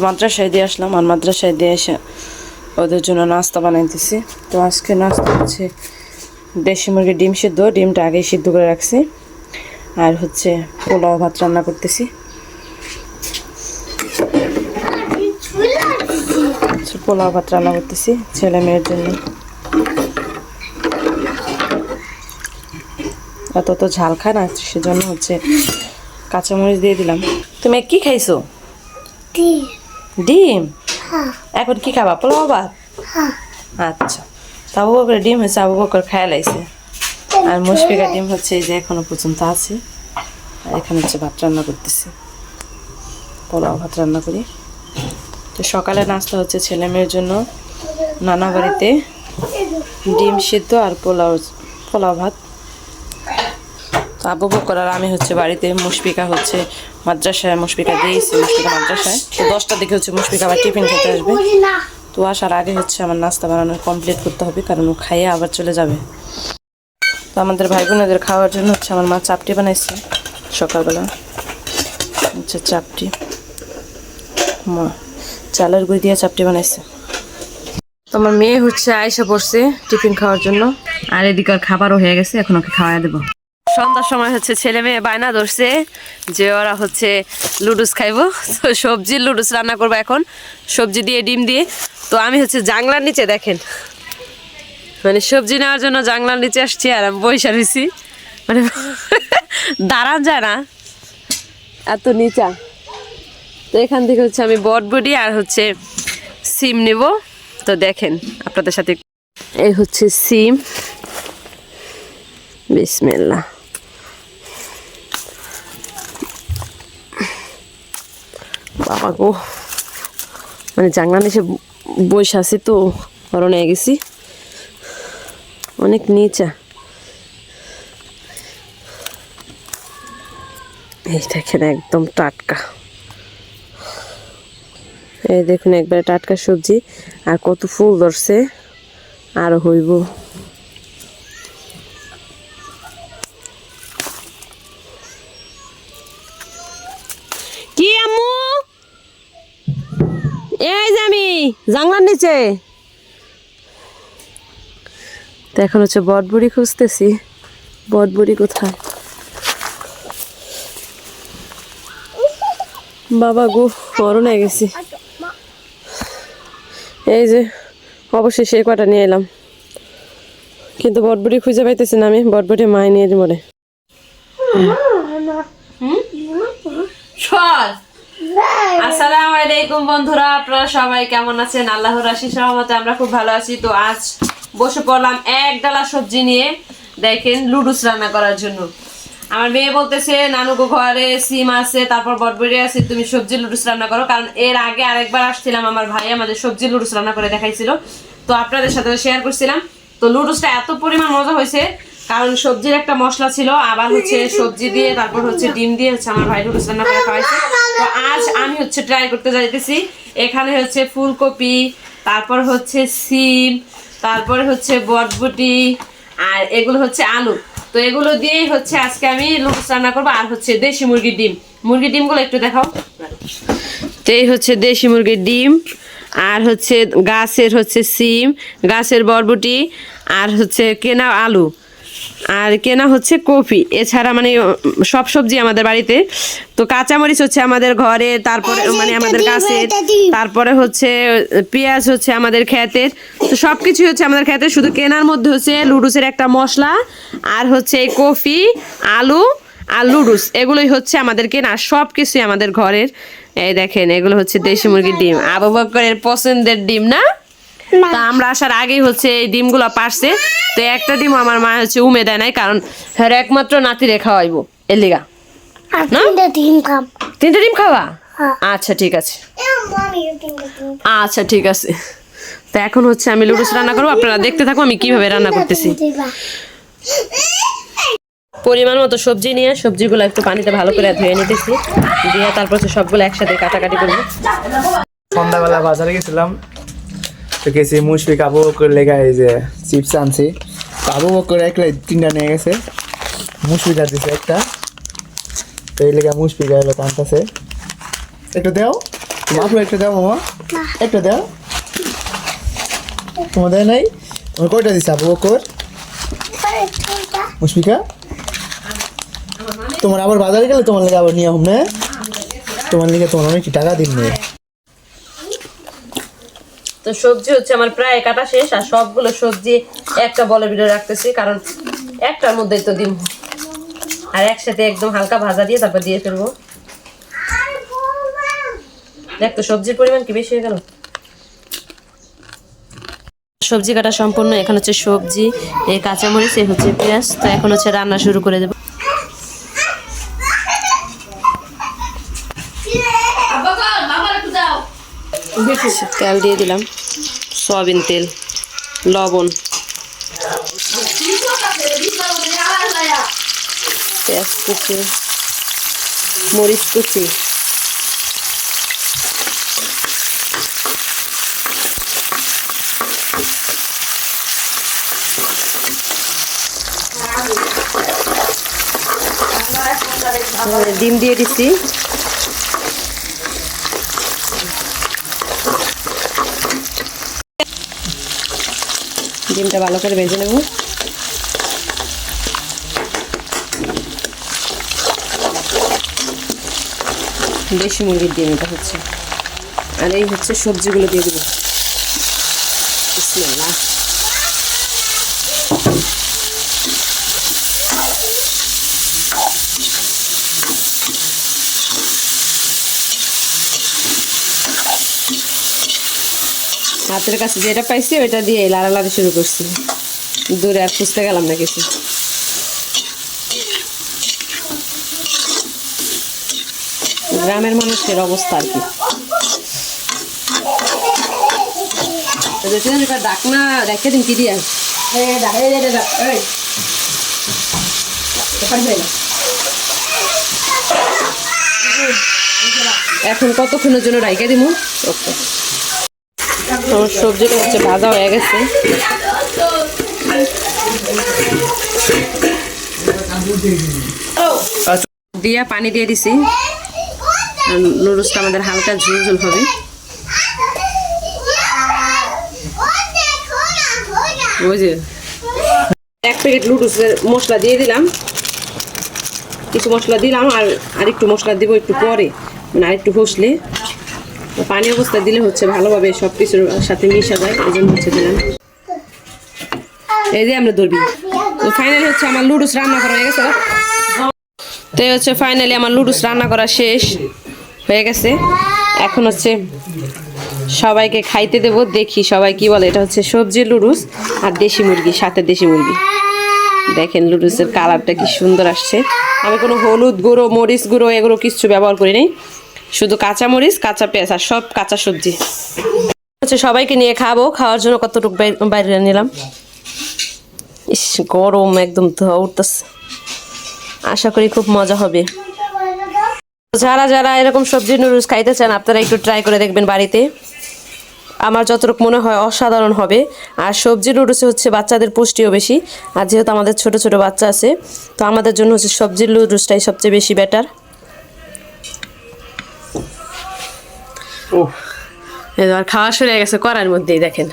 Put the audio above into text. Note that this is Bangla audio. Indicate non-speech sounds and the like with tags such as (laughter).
মাদ্রাসায় দিয়ে আসলাম আর মাদ্রাসায় দিয়ে এসে ওদের জন্য নাস্তা বানাইতেছি তো আজকে নাস্তা হচ্ছে দেশি মুরগির ডিম সিদ্ধ। ডিমটা আগেই সিদ্ধ করে রাখছি। আর হচ্ছে পোলাও ভাত রান্না করতেছি। পোলাও ভাত রান্না করতেছি ছেলে মেয়ের জন্য। এত তো ঝাল খায় না, সেজন্য হচ্ছে কাঁচামরিচ দিয়ে দিলাম। তুমি কি খাইছো? ডিম? এখন কি খাবা? পোলাও ভাত আচ্ছা। তা আবু বকর ডিম হচ্ছে আবু বকর খায়া লাইছে। আর মুশফিকা ডিম হচ্ছে এই যে এখনও পর্যন্ত আছে। আর এখানে হচ্ছে ভাত রান্না করতেছি। পোলাও ভাত রান্না করি। তো সকালে নাস্তা হচ্ছে ছেলে মেয়ের জন্য। নানা বাড়িতে ডিম সিদ্ধ আর পোলাও পোলাও ভাত। তো আবু বকর আর আমি হচ্ছে বাড়িতে মুশফিকা হচ্ছে মাদ্রাসায় মুশফিকা দিয়েছি, মুশফিকা মাদ্রাসায়। তো দশটার দিকে হচ্ছে মুশফিকা আবার টিফিন খেতে আসবে। তো আসার আগে হচ্ছে আমার নাস্তা বানানো কমপ্লিট করতে হবে, কারণ ও খাইয়ে আবার চলে যাবে। তো আমাদের ভাই বোনেদের খাওয়ার জন্য হচ্ছে আমার মা চাপটি বানাইছে সকালবেলা। হচ্ছে চাপটি। মা, চালের গুঁড়ি দিয়ে চাপটি বানাইছে। তো আমার মেয়ে হচ্ছে আয়সা পড়ছে টিফিন খাওয়ার জন্য। আর এদিকে খাবারও হয়ে গেছে, এখন ওকে খাওয়া দেবো। সন্ধ্যার সময় হচ্ছে ছেলে মেয়ে বায়না ধরছে যে ওরা হচ্ছে লুডুস খাইবো। তো সবজির লুডুস রান্না করব এখন। সবজি দিয়ে, ডিম দিয়ে। তো আমি হচ্ছে জাংলার নিচে দেখেন। মানে সবজি নেওয়ার জন্য জাংলার নিচে আসছি আর আমি বৈশা রয়েছি। মানে (laughs) দাঁড়ান যায় না। এত নিচা। তো এখান থেকে হচ্ছে আমি বটবডি আর হচ্ছে সিম নেব। তো দেখেন আপনাদের সাথে এই হচ্ছে সিম। বিসমিল্লা বাবা মানে জাংলা নিচে বসে আছি তো অরণে গেছি। অনেক নিচা। এই দেখেন একদম টাটকা। এই দেখুন একবারে টাটকা সবজি, আর কত ফুল ধরছে, আরও হইব কি আম্মু এই জানলার নিচে। তো এখন হচ্ছে বটবুড়ি খুঁজতেছি। বটবুড়ি কোথায়? বাবা গো মরণে গেছি। এই যে অবশ্যই সেই কটা নিয়ে এলাম। কিন্তু বটবুড়ি খুঁজে পাইতেছি না আমি বটবুড়ি মায় নিয়ে মরে। সর আসসালামু আলাইকুম বন্ধুরা, আপনারা সবাই কেমন আছেন? আল্লাহর আমরা খুব ভালো আছি। তো আজ বসে পড়লাম এক ডালা সবজি নিয়ে, দেখেন লুডুস রান্না করার জন্য। আমার মেয়ে বলতেছে নানুগো ঘরে সিম আছে, তারপর বটবড়ি আছে, তুমি সবজি লুডুস রান্না করো। কারণ এর আগে আরেকবার আসছিলাম, আমার ভাই আমাদের সবজি লুডুস রান্না করে দেখাইছিল। তো আপনাদের সাথে শেয়ার করছিলাম। তো লুডুসটা এত পরিমাণ মজা হয়েছে কারণ সবজির একটা মশলা ছিল, আবার হচ্ছে সবজি দিয়ে, তারপর হচ্ছে ডিম দিয়ে হচ্ছে আমার ভাই রান্না করে খাওয়াইছে। তো আজ আমি হচ্ছে ট্রাই করতে যাইতেছি। এখানে হচ্ছে ফুলকপি, তারপর হচ্ছে সিম, তারপরে হচ্ছে বটবটি আর এগুলো হচ্ছে আলু। তো এগুলো দিয়েই হচ্ছে আজকে আমি লুডুস রান্না করব, আর হচ্ছে দেশি মুরগির ডিম। মুরগির ডিমগুলো একটু দেখাও। তো এই হচ্ছে দেশি মুরগির ডিম, আর হচ্ছে গাছের হচ্ছে সিম, গাছের বরবটি, আর হচ্ছে কেনা আলু। আর কেনা হচ্ছে কপি এছাড়া মানে সব সবজি আমাদের বাড়িতে। তো কাঁচামরিচ হচ্ছে আমাদের ঘরে তারপরে মানে আমাদের গাছের তারপরে হচ্ছে পেঁয়াজ হচ্ছে আমাদের ক্ষেতের। তো সব কিছুই হচ্ছে আমাদের ক্ষেতের শুধু কেনার মধ্যে হচ্ছে লুডুসের একটা মশলা আর হচ্ছে এই কফি আলু আর লুডুস এগুলোই হচ্ছে আমাদের কেনা সব কিছুই আমাদের ঘরের। এই দেখেন এগুলো হচ্ছে দেশি মুরগির ডিম। আবু বকরের পছন্দের ডিম না? তা আমরা আসার আগেই হচ্ছে এই ডিমগুলো পারছে। তো একটা ডিম আমার মা হচ্ছে উমে দেয় নাই কারণ হ্যাঁ একমাত্র নাতিরে খাওয়াইবো। এর লিগা। আর তিনটা ডিম খাম। তিনটে ডিম খাওয়া? হ্যাঁ। আচ্ছা ঠিক আছে। আচ্ছা ঠিক আছে। তো এখন হচ্ছে আমি লুডুস রান্না করব। আপনারা দেখতে থাকো আমি কীভাবে রান্না করতেছি। পরিমাণ মতো সবজি নিয়ে সবজিগুলো একটু পানিতে ভালো করে ধুয়ে নিতেছি। দিয়ে তারপর সবগুলো একসাথে কাটাকাটি করব। সন্ধ্যাবেলা বাজারে গেছিলাম। তো গেছি মুশফিক আবু বকর লেগা এই যে চিপস আনছি তো আবু বকর একলাই তিনটা নিয়ে গেছে মুশফিকা দিছে একটা তো এই লেগা মুশফিকা এলো টানতেছে একটু দেও তোমার আপুর একটা দাও মামা একটা দাও তোমার দেয় নাই তোমার কয়টা দিচ্ছে আবু বকর মুশফিকা তোমার আবার বাজারে গেলে তোমার লেগে আবার নিয়ে আহম না তোমার লেগে তোমার অনেক টাকা দিন নেই তো সবজি হচ্ছে আমার প্রায় কাটা শেষ, আর সবগুলো সবজি একটা বলের ভিতরে রাখতেছি, কারণ একটার মধ্যেই তো ডিম আর একসাথে একদম হালকা ভাজা দিয়ে তারপর দিয়ে ফেলব। দেখ তো সবজির পরিমাণ কি বেশি হয়ে গেল। সবজি কাটা সম্পূর্ণ, এখন হচ্ছে সবজি কাঁচামরিচ, এই হচ্ছে পেঁয়াজ, তো এখন হচ্ছে রান্না শুরু করে দেবো। তেল দিয়ে দিলাম। সয়াবিন তেল লবণ। পেঁয়াজ কুচি মরিচ কুচি আর ডিম দিয়ে দিচ্ছি ডিমটা ভালো করে ভেজে নেব। দেশি মুরগির ডিম এটা হচ্ছে। আর এই হচ্ছে সবজিগুলো দিয়ে দেবো। বিসমিল্লাহ। হাতের কাছে যেটা পাইছি ওইটা দিয়ে লাড়ালাড়ি শুরু করছি। দূরে আর খুঁজতে গেলাম না কিছু। গ্রামের মানুষের অবস্থা আর কি। ডাকনা রেখে দিন কি দিয়ে? এখন কতক্ষণের জন্য রাইখে দিব আমার সবজিটা হচ্ছে ভাজা হয়ে গেছে। দিয়া পানি দিয়ে দিছি। নুডলসটা আমাদের হালকা ঝুল ঝুল হবে। এক প্যাকেট নুডলসের মশলা দিয়ে দিলাম। কিছু মশলা দিলাম আর আরেকটু মশলা দিব একটু পরে মানে আরেকটু ঘষলে। তো পানি অবস্থা দিলে হচ্ছে ভালোভাবে সব কিছুর সাথে মিশা যায় এই জন্য হচ্ছে দিলাম। এই যে আমরা ধরবি তো ফাইনালি হচ্ছে আমার লুডুস রান্না করা হয়ে গেছে। তো হচ্ছে ফাইনালি আমার লুডুস রান্না করা শেষ হয়ে গেছে। এখন হচ্ছে সবাইকে খাইতে দেব, দেখি সবাই কি বলে। এটা হচ্ছে সবজি লুডুস আর দেশি মুরগি, সাথে দেশি মুরগি। দেখেন লুডুসের কালারটা কি সুন্দর আসছে। আমি কোনো হলুদ গুঁড়ো, মরিচ গুঁড়ো, এগুলো কিছু ব্যবহার করি নাই। শুধু কাঁচা মরিচ কাঁচা পেঁয়াজ আর সব কাঁচা সবজি। হচ্ছে সবাইকে নিয়ে খাব, খাওয়ার জন্য কতটুকু বাই- বাইরে নিলাম। ইস, গরম একদম ধোয়া উঠতেছে। আশা করি খুব মজা হবে। যারা যারা এরকম সবজি নুডলস খাইতে চান, আপনারা একটু ট্রাই করে দেখবেন বাড়িতে। আমার যতটুকু মনে হয় অসাধারণ হবে। আর সবজি নুডলসে হচ্ছে বাচ্চাদের পুষ্টিও বেশি। আর যেহেতু আমাদের ছোট ছোট বাচ্চা আছে, তো আমাদের জন্য হচ্ছে সবজির নুডলসটাই সবচেয়ে বেশি বেটার ও এবার খাওয়া শুরু গেছে করার মধ্যেই দেখেন।